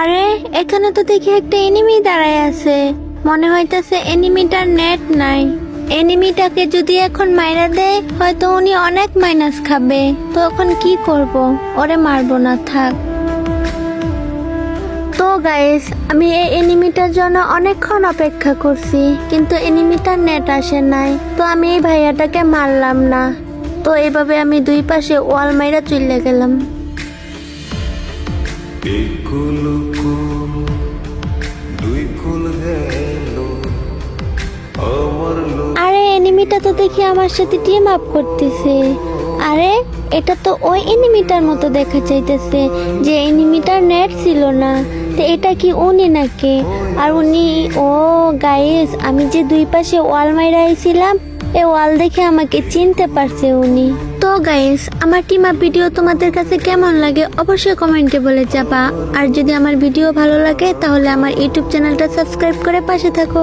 আরে, এখানে তো দেখি একটা এনিমি দাঁড়ায় আছে। মনে হইতাছে এনিমিটার নেট নাই। এনিমিটাকে যদি এখন মাইরা দেয়, হয়তো উনি অনেক মাইনাস খাবে। তো এখন কি করব? ওরে মারবো না, থাক। তো গাইস আমি এই এনিমিটার জন্য অনেকক্ষণ অপেক্ষা করছি, কিন্তু এনিমিটার নেট আসে নাই। তো আমি এই ভাইয়াটাকে মারলাম না। তো এভাবে আমি দুই পাশে ওয়াল মাইরা চলে গেলাম। আরে, এনিমিটা তো দেখি আমার সাথে টিম আপ করতেছে। আরে, এটা তো ওই এনিমিটার মতো দেখা চাইতেছে যে এনিমিটার নেট ছিল না। তো এটা কি উনি নাকি? আর উনি, ও গাইস আমি যে দুই পাশে ওয়াল মাইরা আইছিলাম এই ওয়াল দেখে আমাকে চিনতে পারছে উনি। তো গাইস আমার টিমা ভিডিও তোমাদের কাছে কেমন লাগে অবশ্যই কমেন্টে বলে যাবা। আর যদি আমার ভিডিও ভালো লাগে, তাহলে আমার ইউটিউব চ্যানেলটা সাবস্ক্রাইব করে পাশে থাকো।